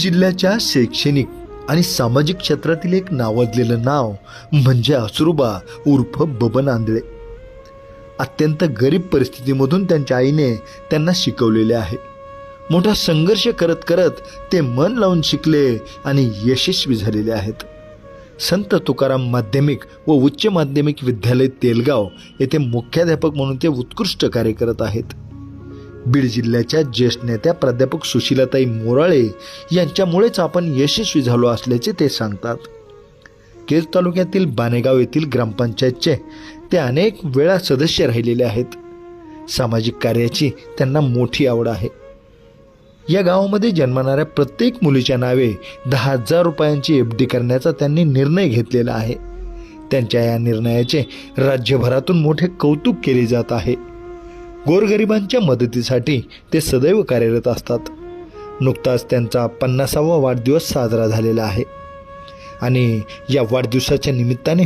जिल्ह्याच्या शैक्षणिक आणि सामाजिक क्षेत्रातील एक नावाजलेलं नाव म्हणजे असुरुबा उर्फ बबन आंधळे. अत्यंत गरीब परिस्थितीमधून त्यांच्या आईने त्यांना शिकवलेले आहे. मोठा संघर्ष करत करत ते मन लावून शिकले आणि यशस्वी झालेले आहेत. संत तुकाराम माध्यमिक व उच्च माध्यमिक विद्यालय तेलगाव येथे मुख्याध्यापक म्हणून ते उत्कृष्ट कार्य करत आहेत. बीड जिल्ह्याच्या ज्येष्ठ नेत्या प्राध्यापक सुशीलाताई मोराळे यांच्यामुळेच आपण यशस्वी झालो असल्याचे ते सांगतात. केज तालुक्यातील बानेगाव येथील ग्रामपंचायतचे ते अनेक वेळा सदस्य राहिलेले आहेत. सामाजिक कार्याची त्यांना मोठी आवड आहे. या गावामध्ये जन्मणाऱ्या प्रत्येक मुलीच्या नावे दहा हजार रुपयांची एफ डी करण्याचा त्यांनी निर्णय घेतलेला आहे. त्यांच्या या निर्णयाचे राज्यभरातून मोठे कौतुक केले जात आहे. गोरगरिबांच्या मदतीसाठी ते सदैव कार्यरत असतात. नुकताच त्यांचा पन्नासावा वाढदिवस साजरा झालेला आहे. आणि या वाढदिवसाच्या निमित्ताने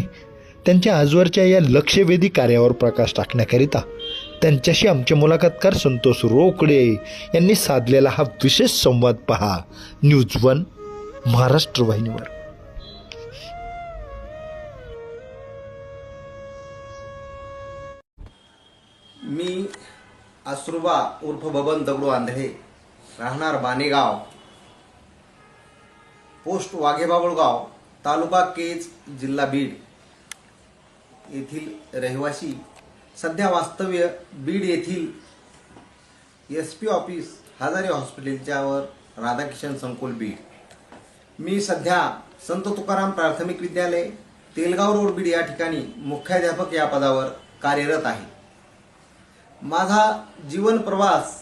त्यांच्या आजवरच्या या लक्षवेधी कार्यावर प्रकाश टाकण्याकरिता त्यांच्याशी आमचे मुलाखतकार संतोष रोकडे यांनी साधलेला हा विशेष संवाद पहा. न्यूज वन महाराष्ट्र वाहिनीवर. मी अश्रुबा उर्फ बबन दगडू आंधळे राहणार बानेगाव पोस्ट वाघेबाबुळगाव तालुका केज जिल्हा बीड. येथील रहिवासी सध्या वास्तव्य बीड येथील एस पी ऑफिस हजारे हॉस्पिटलच्यावर राधाकिशन संकुल बीड. मी सध्या संत तुकाराम प्राथमिक विद्यालय तेलगाव रोड बीड या ठिकाणी मुख्याध्यापक या पदावर कार्यरत आहे. माझा जीवन प्रवास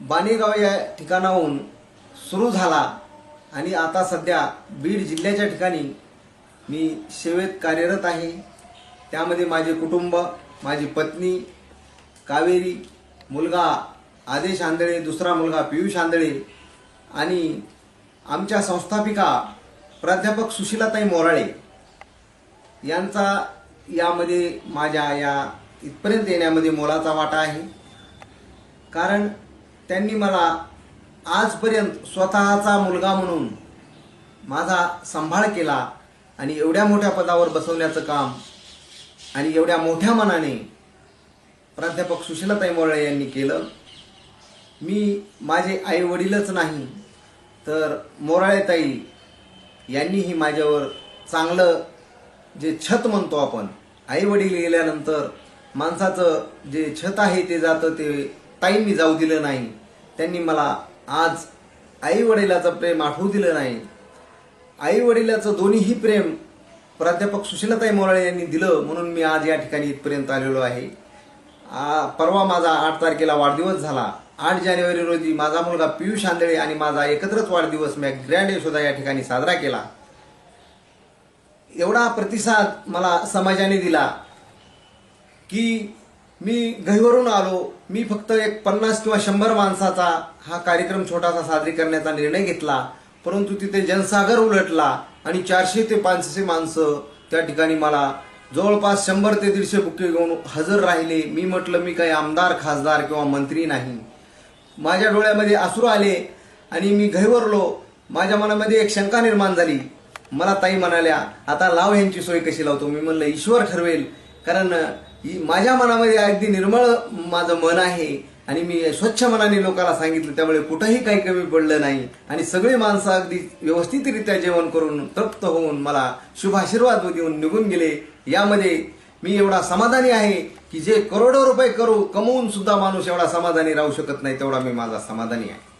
बाणेगाव या ठिकाणाहून सुरू झाला आणि आता सध्या बीड जिल्ह्याच्या ठिकाणी मी सेवेत कार्यरत आहे. त्यामध्ये माझे कुटुंब माझी पत्नी कावेरी मुलगा आदेश आंधळे दुसरा मुलगा पियुष आंधळे आणि आमच्या संस्थापिका प्राध्यापक सुशीलाताई मोराळे यांचा यामध्ये माझ्या या इथपर्यंत येण्यामध्ये मोलाचा वाटा आहे. कारण त्यांनी मला आजपर्यंत स्वतःचा मुलगा म्हणून माझा सांभाळ केला आणि एवढ्या मोठ्या पदावर बसवण्याचं काम आणि एवढ्या मोठ्या मनाने प्राध्यापक सुशीलाताई मोरळे यांनी केलं. मी माझे आई वडीलच नाही तर मोराळेताई यांनीही माझ्यावर चांगलं जे छत म्हणतो आपण आई वडील गेल्यानंतर माणसाचं जे छत आहे ते जातं ते ताईंनी जाऊ दिलं नाही. त्यांनी मला आज आई वडिलाचं प्रेम आठवू दिलं नाही. आई वडिलाचं दोन्हीही प्रेम प्राध्यापक सुशीलताई मोराळे यांनी दिलं म्हणून मी आज या ठिकाणी इथपर्यंत आलेलो आहे. परवा माझा आठ तारखेला वाढदिवस झाला. आठ जानेवारी रोजी माझा मुलगा पियुष आंधळे आणि माझा एकत्रच वाढदिवस मी ग्रँड यशोदा या ठिकाणी साजरा केला. एवढा प्रतिसाद मला समाजाने दिला. की मी घरीवरून आलो मी फक्त एक पन्नास किंवा शंभर माणसाचा हा कार्यक्रम छोटासा साजरी करण्याचा निर्णय घेतला. परंतु तिथे जनसागर उलटला आणि चारशे ते पाचशे माणसं त्या ठिकाणी मला जवळपास शंभर ते दीडशे बुके घेऊन हजर राहिले. मी म्हटलं मी काही आमदार खासदार किंवा मंत्री नाही. माझ्या डोळ्यामध्ये आसरू आले आणि मी घैवरलो माझ्या मनामध्ये एक शंका निर्माण झाली. मला ताई म्हणाल्या आता लाव यांची सोय कशी लावतो? मी म्हणलं ईश्वर ठरवेल. कारण ही- माझ्या मनामध्ये अगदी निर्मळ माझं मन आहे आणि मी स्वच्छ मनाने लोकांना सांगितलं त्यामुळे कुठंही काही कमी पडलं नाही. आणि सगळी माणसं अगदी व्यवस्थितरित्या जेवण करून तृप्त होऊन मला शुभ आशीर्वाद देऊन निघून गेले. यामध्ये मी एवढा समाधानी आहे की जे करोडो रुपये करू कमवून सुद्धा माणूस एवढा समाधानी राहू शकत नाही तेवढा मी माझा समाधानी आहे.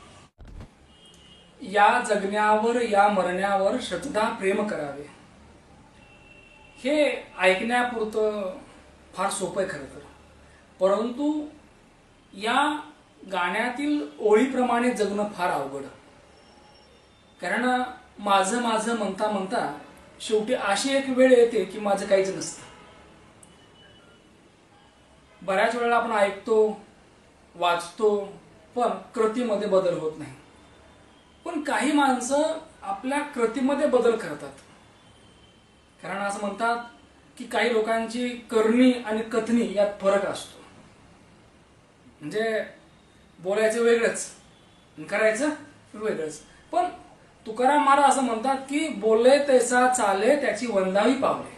या जगण्यावर या मरण्यावर श्रद्धा प्रेम करावे. हे ऐकण्यापुरतं फार सोपं आहे खरं तर. परंतु या गाण्यातील ओळीप्रमाणे जगणं फार अवघड. कारण माझं माझं म्हणता म्हणता शेवटी अशी एक वेळ येते की माझं काहीच नसतं. बऱ्याच वेळेला आपण ऐकतो वाचतो पण कृतीमध्ये बदल होत नाही. पण काही माणसं आपल्या कृतीमध्ये बदल करतात. कारण असं म्हणतात की काही लोकांची करणी आणि कथनी यात फरक असतो. म्हणजे बोलायचं वेगळंच करायचं वेगळंच. पण तुकाराम महाराज असं म्हणतात की बोलले तैसा चाले त्याची वंदावी पावले.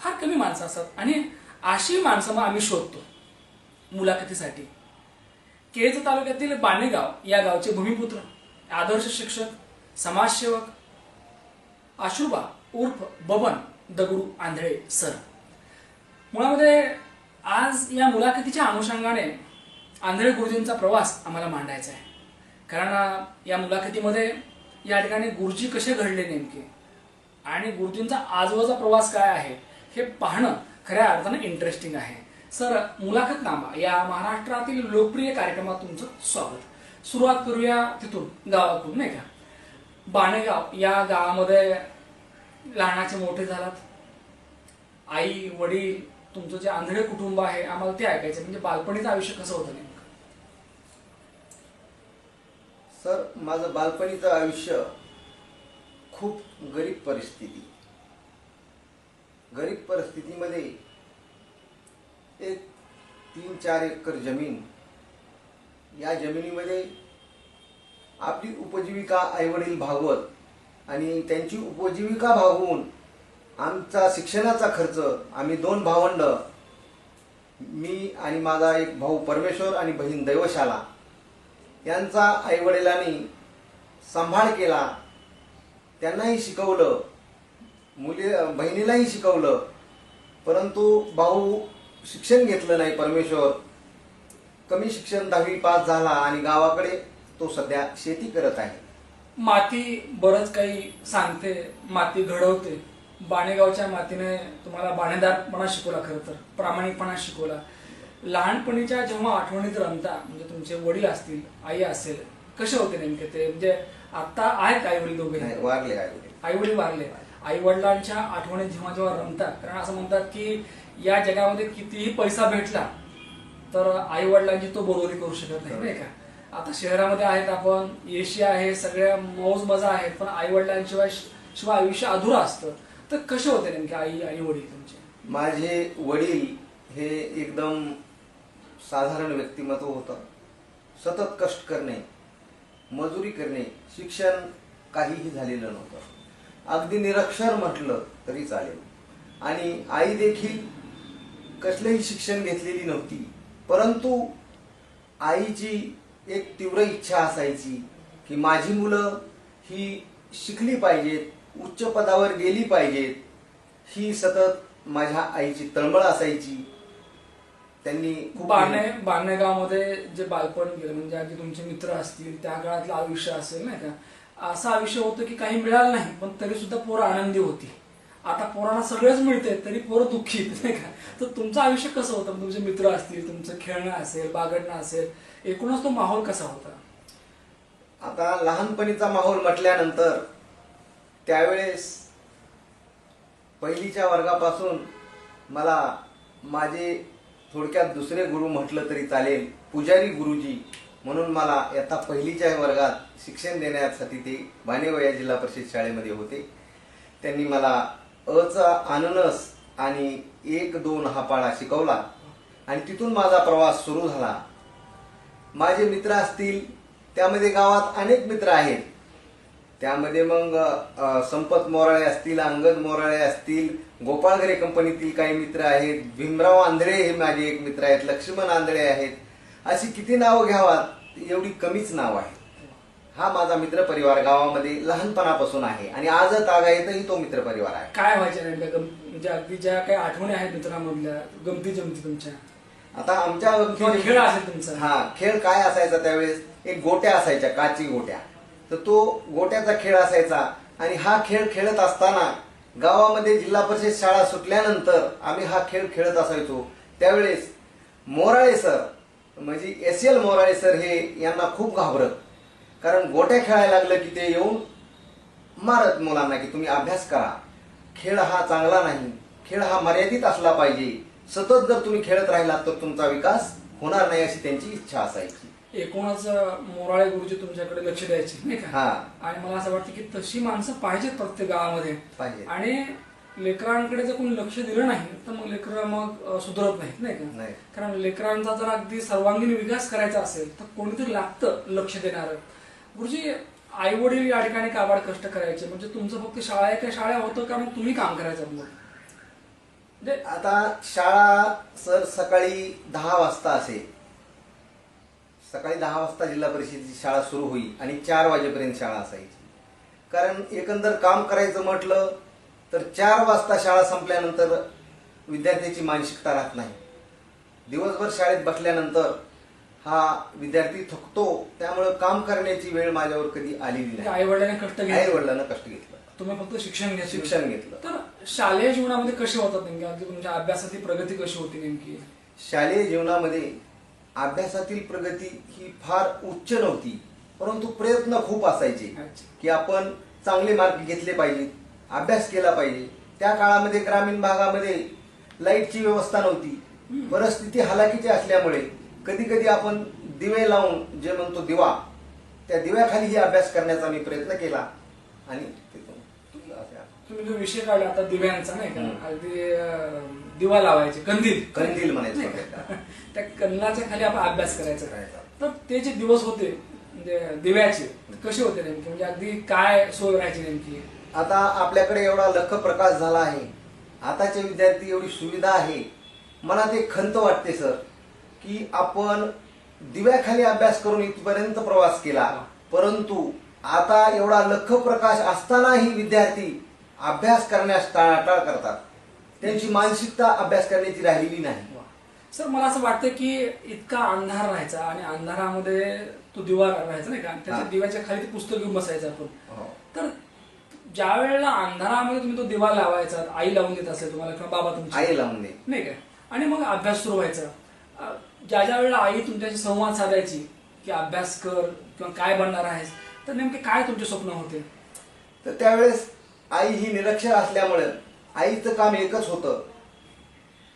फार कमी माणसं असतात. आणि अशी माणसं मग आम्ही शोधतो मुलाखतीसाठी. केज तालुक्यातील बाणेगाव या गावचे भूमिपुत्र आदर्श शिक्षक समाजसेवक आशुबा उर्फ बबन दगडू आंधळे सर. मुळामध्ये आज या मुलाखतीच्या अनुषंगाने आंधळे गुरुजींचा प्रवास आम्हाला मांडायचा आहे. कारण या मुलाखतीमध्ये या ठिकाणी गुरुजी कसे घडले नेमके आणि गुरुजींचा आजोबाचा प्रवास काय आहे हे पाहणं खऱ्या अर्थानं इंटरेस्टिंग आहे. सर मुलाखतनामा या महाराष्ट्रातील लोकप्रिय कार्यक्रमात तुमचं स्वागत. सुरुवात करूया तिथून गावाकडून नाही का? बाणेगाव. या गावामध्ये लहानाचे मोठे झालात. आई वडील तुमचं जे आंधळे कुटुंब आहे आम्हाला ते ऐकायचं. म्हणजे बालपणीचं आयुष्य कसं होतं नेमकं? सर माझं बालपणीचं आयुष्य खूप गरीब परिस्थिती. गरीब परिस्थितीमध्ये एक तीन चार एकर जमीन या जमिनीमध्ये आपली उपजीविका आईवडील भागवत आणि त्यांची उपजीविका भागवून आमचा शिक्षणाचा खर्च आम्ही दोन भावंड मी आणि माझा एक भाऊ परमेश्वर आणि बहीण दैवशाला यांचा आईवडिलांनी सांभाळ केला त्यांनाही शिकवलं मुली बहिणीलाही शिकवलं परंतु भाऊ शिक्षण घेतलं नाही परमेश्वर. कमी शिक्षण दहावी पास झाला आणि गावाकडे तो सध्या शेती करत आहे. माती बरंच काही सांगते माती घडवते. बाणेगावच्या मातीने तुम्हाला बाणेदारपणा शिकवला खरं तर प्रामाणिकपणा शिकवला. लहानपणीच्या जेव्हा आठवणीत रमता म्हणजे तुमचे वडील असतील आई असेल कसे होते नेमके ते? म्हणजे आता आहेत आई वडील दोघे? नाही, वारले आई वडील वारले. आई वडिलांच्या आठवणीत जेव्हा जेव्हा रमतात कारण असं म्हणतात की या जगामध्ये कितीही पैसा भेटला तर आई वडिलांची तो बरोबरी करू शकत नाही नाही का? आता शहरामध्ये आहेत आपण एशी आहे सगळ्या मौज मजा आहेत पण आई वडिलांशिवाय शिवाय आयुष्य अधुरं असतं. तर कसे होते नेमके आई आणि वडील तुमचे? माझे वडील हे एकदम साधारण व्यक्तिमत्व होतं. सतत कष्ट करणे मजुरी करणे शिक्षण काहीही झालेलं नव्हतं. अगदी निरक्षर म्हटलं तरी चालेल. आणि आई देखील कसलेही शिक्षण घेतलेली नव्हती. परंतु आईची एक तीव्र इच्छा असायची की माझी मुलं ही शिकली पाहिजेत उच्च पदावर गेली पाहिजेत. ही सतत माझ्या आईची तळमळ असायची. त्यांनी खूप बाणे गावामध्ये जे बालपण गेलं म्हणजे अगदी तुमचे मित्र असतील त्या काळातलं आयुष्य असेल नाही का असं आयुष्य होतं की काही मिळालं नाही पण तरी सुद्धा पोरं आनंदी होती. आता पोरांना सगळंच मिळते तरी पोरं दुःखी नाही का? तर तुमचं आयुष्य कसं होतं? तुमचे मित्र असतील तुमचं खेळणं असेल बागडणं असेल एकूणच तो माहोल कसा होता? आता लहानपणीचा माहोल म्हटल्यानंतर त्यावेळेस पहिलीच्या वर्गापासून मला माझे थोडक्यात दुसरे गुरु म्हटलं तरी चालेल पुजारी गुरुजी म्हणून मला आता पहिलीच्या वर्गात शिक्षण देण्यासाठी ते भानेवया जिल्हा परिषद शाळेमध्ये होते. त्यांनी मला अचा अननस आणि एक दोन हा पाळा शिकवला आणि तिथून माझा प्रवास सुरू झाला. माझे मित्र असतील त्यामध्ये गावात अनेक मित्र आहेत. त्यामध्ये मग संपत मोराळे असतील अंगद मोराळे असतील गोपाळघरे कंपनीतील काही मित्र आहेत भीमराव आंधळे हे माझे एक मित्र आहेत लक्ष्मण आंधळे आहेत. अशी किती नावं घ्यावात एवढी कमीच नाव आहे. हा माझा मित्र परिवार गावामध्ये लहानपणापासून आहे आणि आज तागायतही तो मित्र परिवार आहे. काय व्हायच्या म्हणजे अगदी ज्या काही आठवणी आहेत मित्रांमधल्या गमती जमती तुमच्या? आता आमच्या खेळ असेल तुमचा. हा खेळ काय असायचा त्यावेळेस? एक गोट्या असायच्या काची गोट्या. तर तो गोट्याचा खेळ असायचा आणि हा खेळ खेळत असताना गावामध्ये जिल्हा परिषद शाळा सुटल्यानंतर आम्ही हा खेळ खेळत असायचो. त्यावेळेस मोराळे सर म्हणजे एस एल मोराळे सर हे यांना खूप घाबरत. कारण गोट्या खेळायला लागलं की ते येऊन मारत मुलांना की तुम्ही अभ्यास करा. खेळ हा चांगला नाही. खेळ हा मर्यादित असला पाहिजे. सतत जर तुम्ही खेळत राहिलात तर तुमचा विकास होणार नाही अशी त्यांची इच्छा असायची. एकूणच मोराळे गुरुजी तुमच्याकडे लक्ष द्यायचे नाही का? हा. आणि मला असं वाटतं की तशी माणसं पाहिजेत प्रत्येक गावामध्ये. पाहिजे आणि लेकरांकडे जर कोणी लक्ष दिलं नाही तर मग लेकरं मग सुधरत नाहीत नाही का? नाही. कारण लेकरांचा जर अगदी सर्वांगीण विकास करायचा असेल तर कोणीतरी लागतं लक्ष देणार. गुरुजी आई वडील या ठिकाणी काबाड कष्ट करायचे. म्हणजे तुमचं फक्त शाळा एका शाळा होतं का मग तुम्ही काम करायचं? म्हणजे आता शाळा सर सकाळी दहा वाजता असे सकाळी दहा वाजता जिल्हा परिषदेची शाळा सुरू होई आणि चार वाजेपर्यंत शाळा असायची. कारण एकंदर काम करायचं म्हटलं तर चार वाजता शाळा संपल्यानंतर विद्यार्थ्याची मानसिकता राहत नाही. दिवसभर शाळेत बसल्यानंतर हा विद्यार्थी थकतो त्यामुळं काम करण्याची वेळ माझ्यावर कधी आलेली नाही. आई वडिलांनी कष्ट आई वडिलांना कष्ट घेतलं. तुम्ही फक्त शिक्षण घ्या शिक्षण घेतलं. तर शालेय जीवनामध्ये कसे होतात नेमके? अगदी तुमच्या अभ्यासाची प्रगती कशी होती नेमकी? शालेय जीवनामध्ये अभ्यासातील प्रगती ही फार उच्च नव्हती परंतु प्रयत्न खूप असायचे. की आपण चांगले मार्क घेतले पाहिजेत अभ्यास केला पाहिजे. त्या काळामध्ये ग्रामीण भागामध्ये लाईटची व्यवस्था नव्हती. परिस्थिती हलाखीची असल्यामुळे कधी कधी आपण दिवे लावून जे म्हणतो दिवा त्या दिव्याखालीही अभ्यास करण्याचा मी प्रयत्न केला आणि तुम्ही जो विषय काढला आता दिव्यांचा नाही का. अगदी दिवा लावायचे कंदील. कंदील म्हणायचं. त्या कंदलाच्या खाली आपण अभ्यास करायचा. करायचा. तर ते जे दिवस होते म्हणजे दिव्याचे कसे होते नेमके? म्हणजे अगदी काय सोय राहायची नेमकी? आता आपल्याकडे एवढा लख प्रकाश झाला आहे. आताचे विद्यार्थी एवढी सुविधा आहे. मला ते खंत वाटते सर की आपण दिव्याखाली अभ्यास करून इथपर्यंत प्रवास केला. परंतु आता एवढा लख प्रकाश असतानाही विद्यार्थी अभ्यास करण्यास टाळाटाळ करतात. त्यांची मानसिकता अभ्यास करण्याची राहिलेली नाही. सर मला असं वाटतं की इतका अंधार राहायचा आणि अंधारामध्ये तो दिवा राहायचा नाही का? त्याच्या. दिव्याच्या खाली ते पुस्तक घेऊन बसायचं आपण. हो. तर ज्या वेळेला अंधारामध्ये तुम्ही तो दिवा लावायचा आई लावून देत असेल तुम्हाला किंवा बाबा तुमची आई लावून दे. नाही काय आणि मग अभ्यास सुरू व्हायचा. ज्या ज्या वेळेला आई तुमच्याशी संवाद साधायची की अभ्यास कर किंवा काय बनणार आहेस तर नेमके काय तुमचे स्वप्न होते? तर त्यावेळेस आई ही निरक्षर असल्यामुळे आईचं काम एकच होतं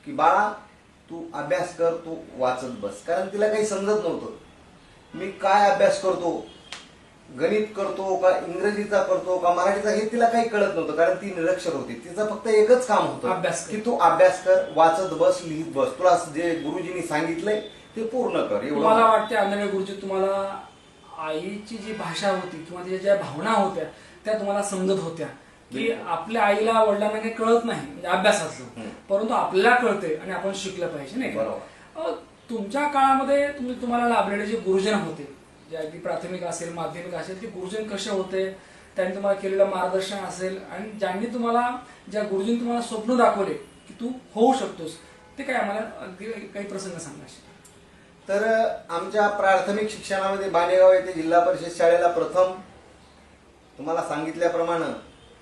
की बाळा तू अभ्यास कर तू वाचत बस. कारण तिला काही समजत नव्हतं. मी काय अभ्यास करतो? गणित करतो का इंग्रजीचा करतो का मराठीचा? हे तिला काही कळत नव्हतं कारण ती निरक्षर होती. तिचं फक्त एकच काम होतं अभ्यास. की तू अभ्यास कर वाचत बस लिहित बस. तुला जे गुरुजींनी सांगितलंय ते पूर्ण कर. एवढं वाटते आंधळे गुरुजी तुम्हाला आईची जी भाषा होती किंवा तिच्या ज्या भावना होत्या त्या तुम्हाला समजत होत्या. की. आपल्या आईला वडिलांना काही कळत नाही म्हणजे अभ्यासाचं. परंतु आपल्याला कळते आणि आपण शिकलं पाहिजे नाही का? तुमच्या काळामध्ये तुम्ही तुम्हाला लाभलेले जे गुरुजन होते जे अगदी प्राथमिक असेल माध्यमिक असेल ते गुरुजन कसे होते त्यांनी तुम्हाला केलेलं मार्गदर्शन असेल आणि ज्यांनी तुम्हाला ज्या गुरुजींनी तुम्हाला स्वप्न दाखवले की तू होऊ शकतोस ते काय आम्हाला अगदी काही प्रसंग सांगायचे तर आमच्या प्राथमिक शिक्षणामध्ये बाणेगाव येथे जिल्हा परिषद शाळेला प्रथम तुम्हाला सांगितल्याप्रमाणे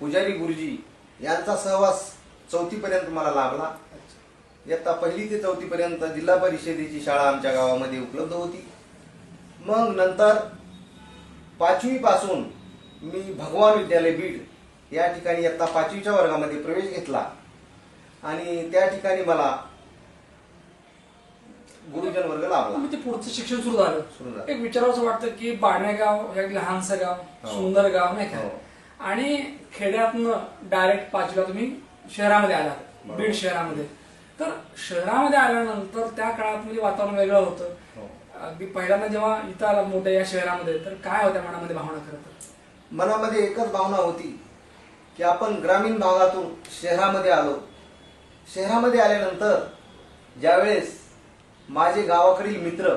पुजारी गुरुजी यांचा सहवास चौथीपर्यंत मला लाभला इयत्ता पहिली ते चौथीपर्यंत जिल्हा परिषदेची शाळा आमच्या गावामध्ये उपलब्ध होती मग नंतर पाचवीपासून मी भगवान विद्यालय बीड या ठिकाणी इयत्ता पाचवीच्या वर्गामध्ये प्रवेश घेतला आणि त्या ठिकाणी मला गुरुजन वर्ग लाभला ते पुढचं शिक्षण सुरू झालं सुरू झालं. एक विचारावं वाटतं की बाणेगाव हे लहानसं गाव हो. सुंदर गाव नाही का हो. आणि खेड्यातनं डायरेक्ट पाचवीला तुम्ही शहरामध्ये आलात. बीड शहरामध्ये. तर शहरामध्ये आल्यानंतर त्या काळात म्हणजे वातावरण वेगळं होतं. हो. अगदी पहिल्यांदा जेव्हा इथं आला मोठ्या या शहरामध्ये तर काय होत्या मनामध्ये भावना खरं तर? मनामध्ये एकच भावना होती की आपण ग्रामीण भागातून शहरामध्ये आलो. शहरामध्ये आल्यानंतर ज्यावेळेस माझे गावाकडील मित्र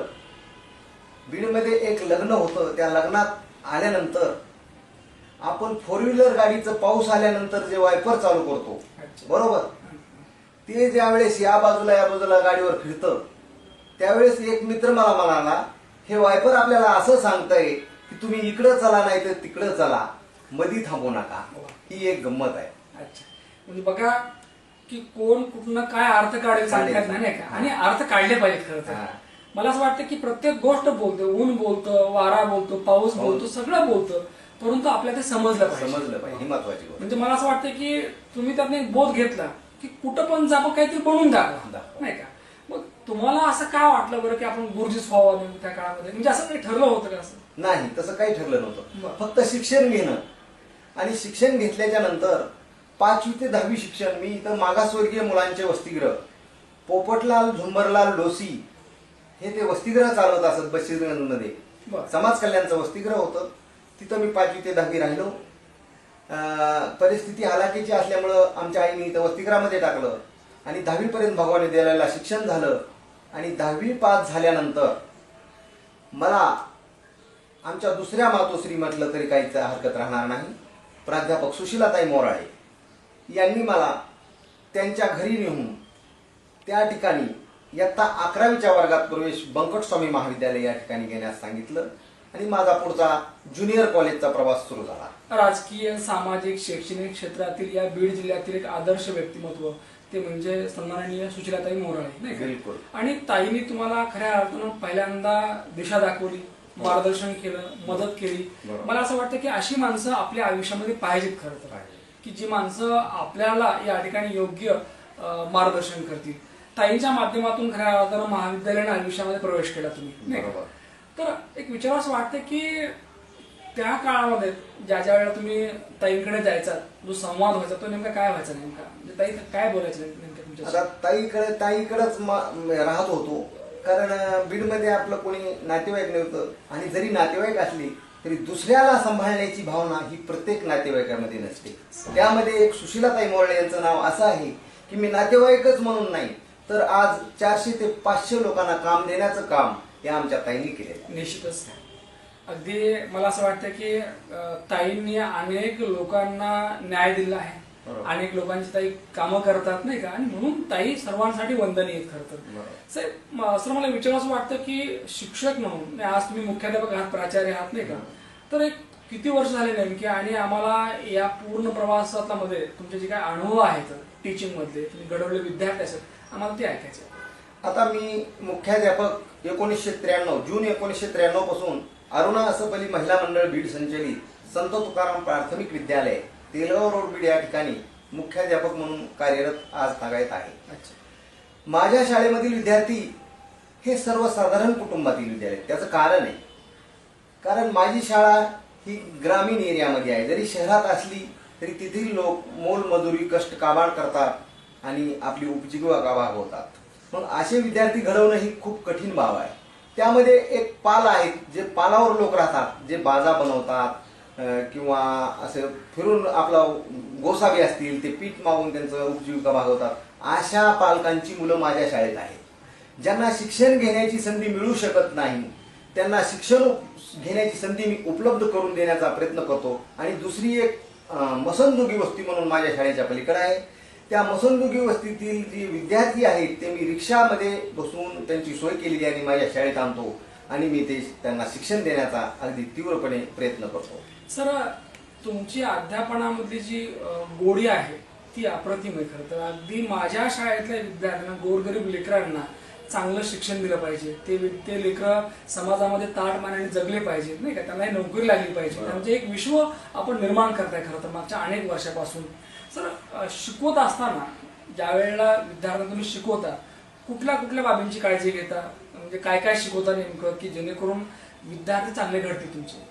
बीडमध्ये एक लग्न होतं त्या लग्नात आल्यानंतर आपण फोर व्हीलर गाडीचं पाऊस आल्यानंतर जे वायपर चालू करतो. बरोबर? ते ज्यावेळेस या बाजूला या बाजूला गाडीवर फिरतं त्यावेळेस एक मित्र मला म्हणाला हे वायपर आपल्याला असं सांगतंय की तुम्ही इकडं चला नाही तर तिकडं चला. मधी थांबू नका. ही एक गंमत आहे. अच्छा. म्हणजे बघा की कोण कुठनं काय अर्थ काढेल सांगता येत नाही का? आणि अर्थ काढले पाहिजेत खरं तर. मला असं वाटतं की प्रत्येक गोष्ट बोलतो. ऊन बोलतो वारा बोलतो पाऊस हो. बोलतो सगळं बोलतं. परंतु आपल्याला ते समजलं पाहिजे. समजलं पाहिजे. ही महत्वाची गोष्ट. म्हणजे मला असं वाटतं की तुम्ही त्यातनं एक बोध घेतला की कुठं पण जा पण काहीतरी बनवून दाखवा. नाही का? मग तुम्हाला असं काय वाटलं बरं की आपण गुरुजीच व्हावं म्हणून त्या काळामध्ये? म्हणजे असं काही ठरलं होतं का असं? नाही तसं काही ठरलं. नव्हतं. फक्त शिक्षण घेणं. आणि शिक्षण घेतल्याच्या नंतर पाचवी ते दहावी शिक्षण मी इथं मागासवर्गीय मुलांचे वसतिगृह पोपटलाल झुंबरलाल डोसी हे ते वसतिगृह चालवत असत बशीरगंजमध्ये. समाज कल्याणचं वसतिगृह होतं. तिथं मी पाचवी ते दहावी राहिलो. परिस्थिती हालाकीची असल्यामुळं आमच्या आईने इथं वसतिगृहामध्ये टाकलं. आणि दहावीपर्यंत भगवान विद्यालयाला शिक्षण झालं. आणि दहावी पास झाल्यानंतर मला आमच्या दुसऱ्या मातोश्री म्हटलं तरी काहीच हरकत राहणार नाही. प्राध्यापक सुशीलाताई मोराळे यांनी मला त्यांच्या घरी नेऊन त्या ठिकाणी इयत्ता अकरावीच्या वर्गात प्रवेश बंकटस्वामी महाविद्यालय या ठिकाणी घेण्यास सांगितलं. आणि माझा पुढचा ज्युनियर कॉलेजचा प्रवास सुरू झाला राजकीय सामाजिक शैक्षणिक क्षेत्रातील या बीड जिल्ह्यातील एक आदर्श व्यक्तिमत्व ते म्हणजे सन्माननीय सुशीलाताई मोराळे नाही? बिलकुल. आणि ताईने तुम्हाला खऱ्या अर्थानं पहिल्यांदा दिशा दाखवली मार्गदर्शन केलं मदत केली. मला असं वाटतं की अशी माणसं आपल्या आयुष्यामध्ये पाहिजेत खरं तर. की जी माणसं आपल्याला या ठिकाणी योग्य मार्गदर्शन करतील ताईच्या माध्यमातून खऱ्या अर्थानं महाविद्यालयाने आयुष्यामध्ये प्रवेश केला तुम्ही. तर एक विचार असं वाटतं की त्या काळामध्ये ज्या ज्या वेळेला तुम्ही ताईंकडे जायचा जो संवाद व्हायचा तो नेमका काय व्हायचा नेमका? म्हणजे ताई काय बोलायचं नेमकं तुमच्या आता ताईकडे ताईकडेच म- राहत होतो. कारण बीडमध्ये आपलं कोणी नातेवाईक नव्हतं. आणि जरी नातेवाईक असली तरी दुसऱ्याला सांभाळण्याची भावना ही प्रत्येक नातेवाईकामध्ये नसते. त्यामध्ये एक सुशीलाताई मोरळे यांचं नाव असं आहे की मी नातेवाईकच म्हणून नाही तर आज चारशे ते पाचशे लोकांना काम देण्याचं काम या आमच्या ताईंनी केलेलं निश्चितच अगदी मला असं वाटतं की ताईंनी अनेक लोकांना न्याय दिला आहे. अनेक लोकांची ताई कामं करतात नाही का? आणि म्हणून ताई सर्वांसाठी वंदनीय आहेत खरं तर असं मला विचार असं वाटतं की शिक्षक म्हणून आज तुम्ही मुख्याध्यापक आहात प्राचार्य आहात नाही का? तर एक किती वर्ष झाले नेमके आणि आम्हाला या पूर्ण प्रवासातला मध्ये तुमचे जे काय अनुभव आहेत टीचिंग मधले तुम्ही घडवले विद्यार्थी असत आम्हाला ते ऐकायचे आता मी मुख्याध्यापक एकोणीसशे त्र्याण्णव जून एकोणीसशे त्र्याण्णवपासून अरुणा असपली महिला मंडळ बीड संचलित संत तुकाराम प्राथमिक विद्यालय तेलगाव रोड बीड या ठिकाणी मुख्याध्यापक म्हणून कार्यरत आज तागायत आहे. माझ्या शाळेमधील विद्यार्थी हे सर्वसाधारण कुटुंबातील विद्यार्थी आहेत. त्याचं कारण आहे. कारण माझी शाळा ही ग्रामीण एरियामध्ये आहे. जरी शहरात असली तरी तेथील लोक मोलमजुरी कष्ट काबाड करतात आणि आपली उपजीविका भागवतात मग असे विद्यार्थी घडवणं ही खूप कठीण बाब आहे. त्यामध्ये एक पाल आहेत जे पालावर लोक राहतात जे बाजा बनवतात किंवा असं फिरून आपला गोसावी असतील ते पीठ मागून त्यांचं उपजीविका भागवतात अशा पालकांची मुलं माझ्या शाळेत आहेत. ज्यांना शिक्षण घेण्याची संधी मिळू शकत नाही त्यांना शिक्षण घेण्याची संधी मी उपलब्ध करून देण्याचा प्रयत्न करतो. आणि दुसरी एक मसंदोगी वस्ती म्हणून माझ्या शाळेच्या पलीकडे आहे. त्या मसंदोगी वस्तीतील जी विद्यार्थी आहेत ते मी रिक्षामध्ये बसून त्यांची सोय केलेली आणि माझ्या शाळेत आणतो. आणि मी ते त्यांना शिक्षण देण्याचा अगदी तीव्रपणे प्रयत्न करतो. सर तुमची अध्यापनामधली जी गोडी आहे ती अप्रतिम आहे खरं तर. अगदी माझ्या शाळेतल्या विद्यार्थ्यांना गोरगरीब लेकरांना चांगलं शिक्षण दिलं पाहिजे. ते ते लेकरं समाजामध्ये ताट मानाने जगले पाहिजेत नाही का? त्यांना नोकरी लागली पाहिजे. म्हणजे एक विश्व आपण निर्माण करताय खरं तर मागच्या अनेक वर्षापासून. सर शिकवत असताना ज्या वेळेला विद्यार्थ्यांना तुम्ही शिकवता कुठल्या कुठल्या बाबींची काळजी घेता? म्हणजे काय काय शिकवता नेमकं की जेणेकरून विद्यार्थी चांगले घडतील तुमचे?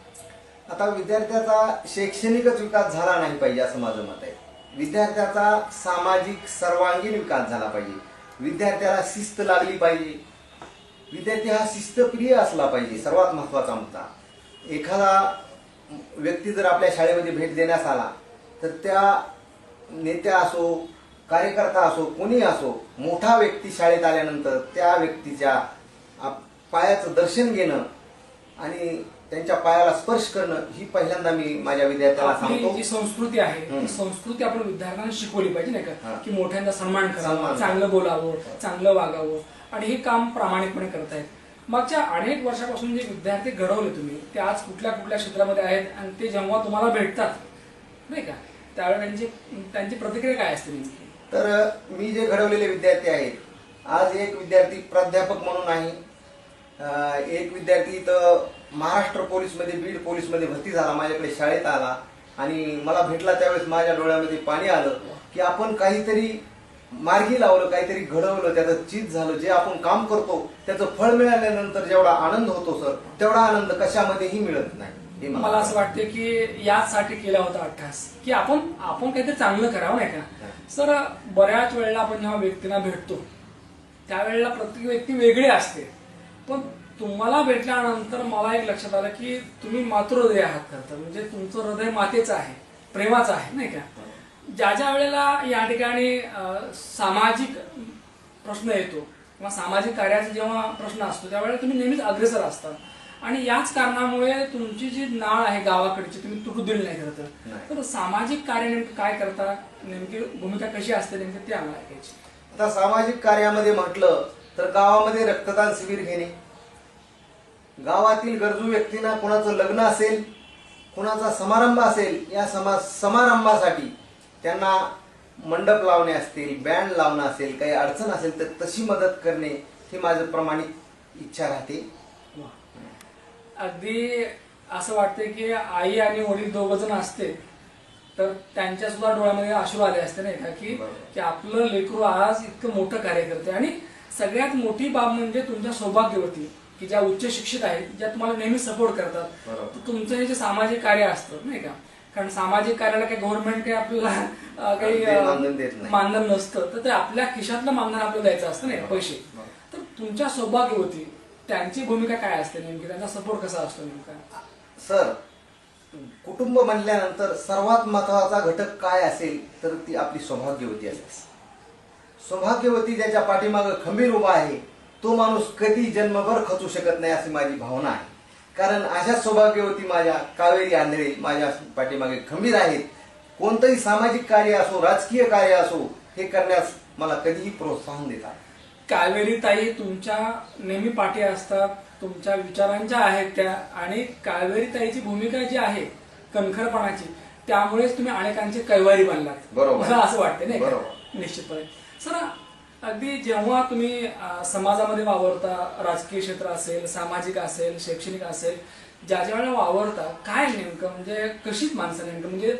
आता विद्यार्थ्याचा शैक्षणिकच विकास झाला नाही पाहिजे असं माझं मत आहे. विद्यार्थ्याचा सामाजिक सर्वांगीण विकास झाला पाहिजे. विद्यार्थ्याला शिस्त लागली पाहिजे. विद्यार्थी हा शिस्तप्रिय असला पाहिजे सर्वात महत्त्वाचा मुद्दा. एखादा व्यक्ती जर आपल्या शाळेमध्ये भेट देण्यास आला तर त्या नेत्या असो कार्यकर्ता असो कोणी असो मोठा व्यक्ती शाळेत आल्यानंतर त्या व्यक्तीच्या आप- पायाचं दर्शन घेणं आणि त्यांच्या पायाला स्पर्श करणं ही पहिल्यांदा मी माझ्या विद्यार्थ्याला सांगतो. जी संस्कृती आहे. ती संस्कृती आपण विद्यार्थ्यांना शिकवली पाहिजे नाही. का? की मोठ्यांचा सन्मान करावा. चांगलं बोलावं चांगलं वागावं. आणि हे काम प्रामाणिकपणे करतायत. मागच्या अनेक वर्षापासून जे विद्यार्थी घडवले तुम्ही ते आज कुठल्या कुठल्या क्षेत्रामध्ये आहेत आणि ते जेव्हा तुम्हाला भेटतात नाही का? त्यावेळी त्यांची त्यांची प्रतिक्रिया काय असते तर मी जे घडवलेले विद्यार्थी आहेत आज एक विद्यार्थी प्राध्यापक म्हणून आहे. एक विद्यार्थी इथं महाराष्ट्र पोलीसमध्ये बीड पोलीसमध्ये भरती झाला माझ्याकडे शाळेत आला. आणि मला भेटला त्यावेळेस माझ्या डोळ्यामध्ये पाणी आलं की आपण काहीतरी मार्गी लावलं काहीतरी घडवलं त्याचं चीज झालं जे आपण काम करतो त्याचं फळ मिळाल्यानंतर जेवढा आनंद होतो सर तेवढा आनंद कशामध्येही मिळत नाही. मला असं वाटतं. की याचसाठी केला होता अट्टास की आपण आपण काहीतरी चांगलं करावं नाही का? सर बऱ्याच वेळेला आपण जेव्हा व्यक्तींना भेटतो त्यावेळेला प्रत्येक व्यक्ती वेगळी असते. पण तुम्हाला भेटल्यानंतर मला एक लक्षात आलं की तुम्ही मातृहृदय आहात करता. म्हणजे तुमचं हृदय मातेचं आहे प्रेमाचं आहे नाही का? ज्या ज्या वेळेला या ठिकाणी सामाजिक प्रश्न येतो किंवा सामाजिक कार्याचा जेव्हा प्रश्न असतो त्यावेळेला तुम्ही नेहमीच अग्रेसर असता. आणि याच कारणामुळे तुमची जी नाळ आहे गावाकडची तुम्ही तुटू दिली नाही नाही. तर सामाजिक कार्य नेमकं काय करता? नेमकी भूमिका कशी असते? नेमकी ते आम्हाला ऐकायची. आता सामाजिक कार्यामध्ये म्हटलं तर गावामध्ये रक्तदान शिबिर घेणे गावातील गरजू व्यक्तींना कोणाचं लग्न असेल कोणाचा समारंभ असेल या समा समारंभासाठी त्यांना मंडप लावणे असतील बँड लावणं असेल काही अडचण असेल तर तशी मदत करणे ही माझं प्रामाणिक इच्छा राहते. अगदी असं वाटतंय की आई आणि वडील दोघ जण असते तर त्यांच्या सुद्धा डोळ्यामध्ये अश्रू आले असते नाही का की. की आपलं लेकरू आज इतकं मोठं कार्य करते आणि सगळ्यात मोठी बाब म्हणजे तुमच्या सौभाग्यवती की ज्या उच्च शिक्षित आहेत ज्या तुम्हाला नेहमी सपोर्ट करतात. तर तुमचं हे जे सामाजिक कार्य असतं नाही का? कारण सामाजिक कार्याला काही गव्हर्नमेंट काही आपल्याला काही मानधन नसतं. तर ते आपल्या खिशातलं मानधन आपल्याला द्यायचं असतं नाही पैसे. तर तुमच्या सौभाग्यवती त्यांची भूमिका काय असते नेमकी? त्यांचा सपोर्ट कसा असतो नेमका? सर कुटुंब म्हणल्यानंतर सर्वात महत्त्वाचा घटक काय असेल तर ती आपली सौभाग्यवती असेल. सौभाग्यवती ज्याच्या पाठीमागं खंबीर उभा आहे तो माणूस कधी जन्मभर खचू शकत नाही अशी माझी भावना आहे कारण अशा सौभाग्यवती माझ्या कावेरी आंधळे माझ्या पाठीमागे खंबीर आहेत कोणतंही सामाजिक कार्य असो राजकीय कार्य असो हे करण्यास मला कधीही प्रोत्साहन देतात कावेरी ताई तुमच्या नेहमी पाठी असतात तुमच्या विचारांच्या आहेत त्या आणि कावेरी ताईची भूमिका जी आहे कणखरपणाची त्यामुळेच तुम्ही अनेकांचे कैवारी बनलात बरोबर. मला असं वाटतं नाही? बरोबर. निश्चितपणे सर अगदी जेव्हा तुम्ही समाजामध्ये वावरता राजकीय क्षेत्र असेल सामाजिक असेल शैक्षणिक असेल ज्या ज्या वेळेला वावरता काय नेमकं? म्हणजे कशीच माणसं नेमकं? म्हणजे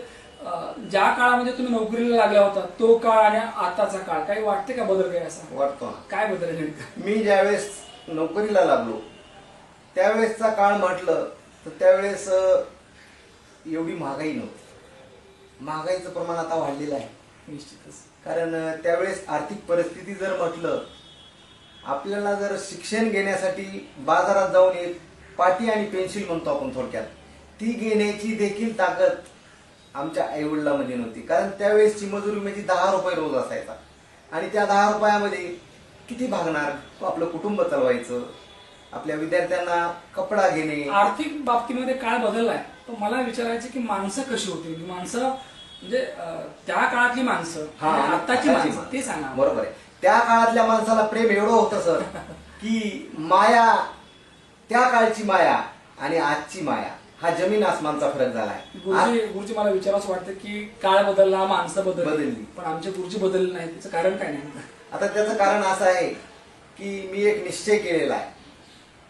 ज्या काळामध्ये तुम्ही नोकरीला लागला होता तो काळ आणि आताचा काळ काही वाटते का बदल काही असा? वाटतो काय बदल नेमकं? मी ज्यावेळेस नोकरीला लागलो त्यावेळेसचा काळ म्हटलं तर त्यावेळेस एवढी महागाई नव्हती. महागाईचं प्रमाण आता वाढलेलं आहे. निश्चितच. कारण त्यावेळेस आर्थिक परिस्थिती जर म्हटलं आपल्याला जर शिक्षण घेण्यासाठी बाजारात जाऊन एक पाटी आणि पेन्सिल म्हणतो आपण थोडक्यात ती घेण्याची देखील ताकद आमच्या आईवडिलामध्ये नव्हती. कारण त्यावेळेसची मजुरी म्हणजे दहा रुपये रोज असायचा. आणि त्या दहा रुपयामध्ये किती भागणार? तो आपलं कुटुंब चालवायचं आपल्या विद्यार्थ्यांना कपडा घेणे. आर्थिक बाबतीमध्ये काय बदललाय. तर मला विचारायचं की माणसं कशी होती? म्हणजे माणसं म्हणजे त्या काळातली माणसं हा, आणि आताची माणसं ते सांगा. बरोबर आहे. त्या काळातल्या माणसाला प्रेम एवढं होतं सर की माया त्या काळची माया आणि आजची माया हा जमीन आसमानचा फरक झाला आहे गुरुजी गुरुजी मला विचारावंच वाटतं की काळ बदलला माणसं बदलली बदलली. पण आमचे गुरुजी बदलले नाही त्याचं कारण काय नाही आता त्याचं कारण असं आहे की मी एक निश्चय केलेला आहे.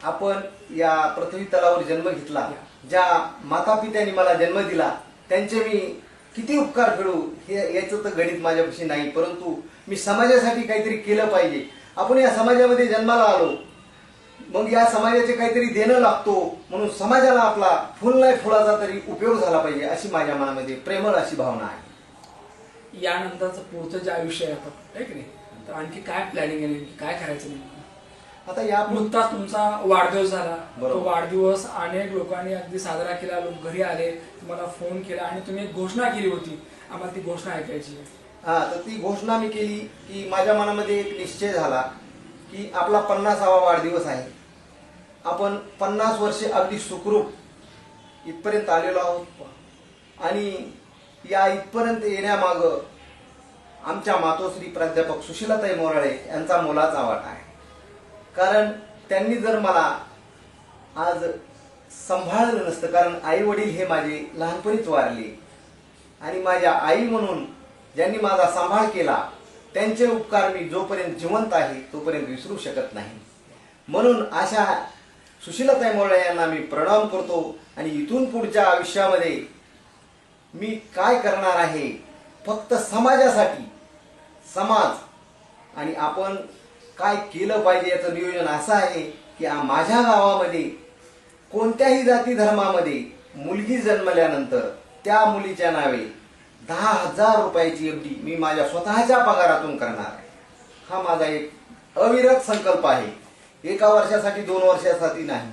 आपण या पृथ्वी तलावर जन्म घेतला. ज्या माता पित्यांनी मला जन्म दिला त्यांचे मी किती उपकार फेडू हे याचं तर गणित माझ्यापाशी नाही परंतु मी समाजासाठी काहीतरी केलं पाहिजे. आपण या समाजामध्ये जन्माला आलो. मग या समाजाचे काहीतरी देणं लागतो. म्हणून समाजाला आपला फुल नाही फुलाचा तरी उपयोग झाला पाहिजे अशी माझ्या मनामध्ये प्रेमळ अशी भावना आहे. यानंतरचं पुढचं जे आयुष्य आहे आपण आहे की नाही? तर आणखी काय प्लॅनिंग आहे नेमकी? काय करायचं नाही आता या नुकताच तुमचा वाढदिवस झाला. तो बरोबर. वाढदिवस अनेक लोकांनी अगदी साजरा केला. लोक घरी आले तुम्हाला फोन केला आणि तुम्ही एक घोषणा केली होती. आम्हाला ती घोषणा ऐकायची. हा तर ती घोषणा मी केली की माझ्या मनामध्ये एक निश्चय झाला की आपला पन्नासावा वाढदिवस आहे. आपण पन्नास वर्षे अगदी सुखरूप इथपर्यंत आलेलो आहोत. आणि या इथपर्यंत येण्यामाग आमच्या मातोश्री प्राध्यापक सुशीलाताई मोराळे यांचा मोलाचा वाटा आहे. कारण त्यांनी जर मला आज सांभाळलं नसतं कारण आई वडील हे माझे लहानपणीच वारले. आणि माझ्या आई म्हणून ज्यांनी माझा सांभाळ केला त्यांचे उपकार मी जोपर्यंत जिवंत आहे तोपर्यंत विसरू शकत नाही. म्हणून अशा सुशीलाताई मोळे यांना मी प्रणाम करतो आणि इथून पुढच्या आयुष्यामध्ये मी काय करणार आहे फक्त समाजासाठी समाज आणि आपण काय केलं पाहिजे याचं नियोजन असं आहे की माझ्या गावामध्ये कोणत्याही जाती धर्मामध्ये मुलगी जन्मल्यानंतर त्या मुलीच्या नावे दहा हजार रुपयाची एफडी मी माझ्या स्वतःच्या पगारातून करणार. आहे हा माझा एक अविरत संकल्प आहे. एका वर्षासाठी दोन वर्षासाठी नाही.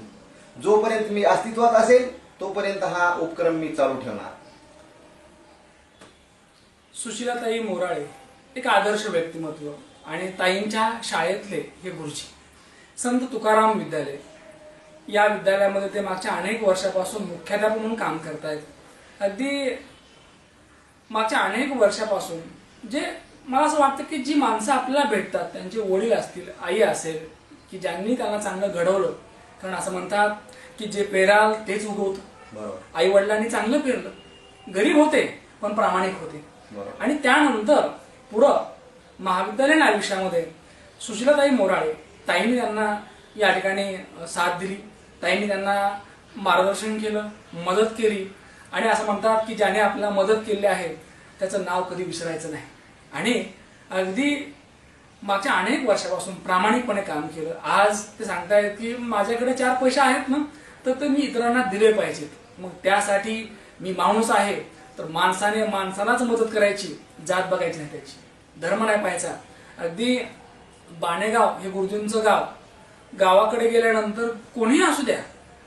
जोपर्यंत मी अस्तित्वात असेल तोपर्यंत हा उपक्रम मी चालू ठेवणार. सुशीलाताई मोराळे एक आदर्श व्यक्तिमत्व. आणि ताईंच्या शाळेतले हे गुरुजी. संत तुकाराम विद्यालय. या विद्यालयामध्ये ते मागच्या अनेक वर्षापासून मुख्याध्यापक म्हणून काम करतायत. अगदी मागच्या अनेक वर्षापासून जे मला असं वाटतं की जी माणसं आपल्याला भेटतात त्यांचे वडील असतील आई असेल की ज्यांनी त्यांना चांगलं घडवलं. कारण असं म्हणतात की जे पेराल तेच उगवतं. बरोबर. आई वडिलांनी चांगलं पेरलं. गरीब होते पण प्रामाणिक होते. आणि त्यानंतर पुढं महाविद्यालयीन आयुष्यामध्ये सुशीलाताई मोराळे ताईंनी त्यांना या ठिकाणी साथ दिली. ताईंनी त्यांना मार्गदर्शन केलं मदत केली. आणि असं म्हणतात की ज्याने आपल्याला मदत केली आहे त्याचं नाव कधी विसरायचं नाही. आणि अगदी मागच्या अनेक वर्षापासून प्रामाणिकपणे काम केलं. आज ते सांगतायत की माझ्याकडे चार पैसे आहेत ना तर ते मी इतरांना दिले पाहिजेत. मग त्यासाठी मी माणूस आहे तर माणसाने माणसालाच मदत करायची जात बघायची नाही त्याची. धर्म नाही पाहायचा. अगदी बाणेगाव हे गुरुजींचं गाव. गावाकडे गेल्यानंतर कोणीही असू द्या.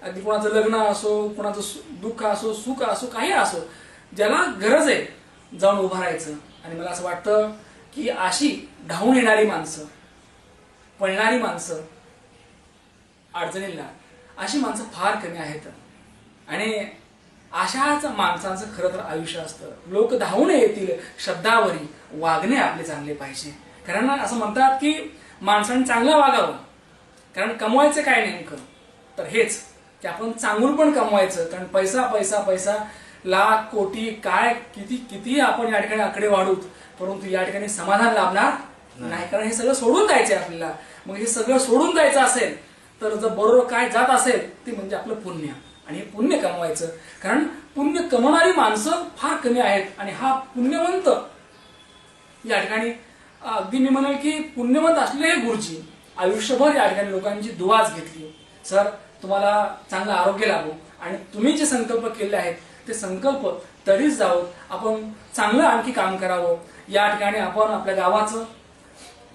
अगदी कोणाचं लग्न असो कोणाचं सु- दुःख असो सुख असो काही असो ज्याला गरज आहे जाऊन उभं राहायचं. आणि मला असं वाटतं की अशी धावून येणारी माणसं पळणारी माणसं अडचणींना अशी माणसं फार कमी आहेत. आणि अशाच माणसांचं खरं तर आयुष्य असतं. लोक धावून येतील शब्दावरी वागणे आपले चांगले पाहिजे. कारण असं म्हणतात की माणसाने चांगलं वागावं. कारण कमवायचं काय नेमकं? तर हेच की आपण चांगलं पण कमवायचं. कारण पैसा पैसा पैसा लाख कोटी काय किती किती आपण या ठिकाणी आकडे वाढूत परंतु या ठिकाणी समाधान लाभणार नाही. कारण हे सगळं सोडून द्यायचे आपल्याला. मग हे सगळं सोडून जायचं असेल तर जर बरोबर काय जात असेल ते म्हणजे आपलं पुण्य. आणि हे पुण्य कमवायचं. कारण पुण्य कमवणारी माणसं फार कमी आहेत. आणि हा पुण्यवंत या ठिकाणी अगदी मी म्हणेल की पुण्यवंत असलेले हे गुरुजी आयुष्यभर या ठिकाणी लोकांची दुवाच घेतली. सर तुम्हाला चांगलं आरोग्य लागू. आणि तुम्ही जे संकल्प केले आहेत ते संकल्प तरीच जावं. आपण चांगलं आणखी काम करावं. या ठिकाणी आपण आपल्या गावाचं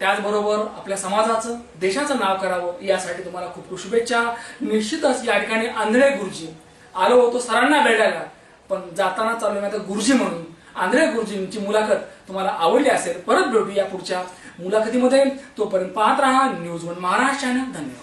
त्याचबरोबर आपल्या समाजाचं देशाचं नाव करावं यासाठी तुम्हाला खूप खूप शुभेच्छा. निश्चितच या ठिकाणी आंधळे गुरुजी आलो होतो सरांना भेटायला पण जाताना चालू आता गुरुजी म्हणून. आंधळे गुरुजींची मुलाखत तुम्हाला आवडली असेल परत भेटू या पुढच्या मुलाखतीमध्ये. तोपर्यंत पाहत राहा न्यूज वन महाराष्ट्र चॅनल. धन्यवाद.